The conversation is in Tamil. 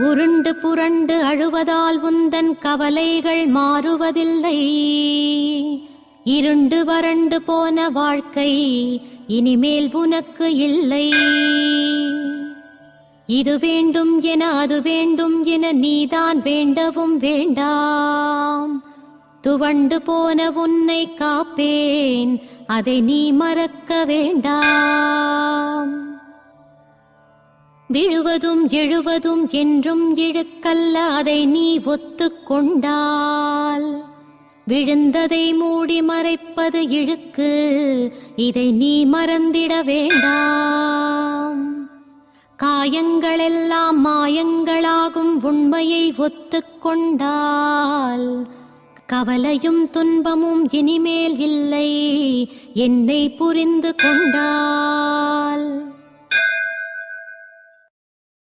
உருண்டு புரண்டு அழுவதால் உந்தன் கவலைகள் மாறுவதில்லை. இருண்டு வறண்டு போன வாழ்க்கை இனிமேல் உனக்கு இல்லை. இது வேண்டும் என அது வேண்டும் என நீதான் வேண்டவும் வேண்டாம். துவண்டு போன உன்னை காப்பேன் அதை நீ மறக்க வேண்டாம். விழுவதும் எழுவதும் என்றும் இழுக்கல்ல அதை நீ ஒத்துக்கொண்டால். விழுந்ததை மூடி மறைப்பது இழுக்கு இதை நீ மறந்திட வேண்டாம். காயங்களெல்லாம் மாயங்களாகும் உண்மையை ஒத்துக்கொண்டால். கவலையும் துன்பமும் இனிமேல் இல்லை என்னை புரிந்து கொண்டால்.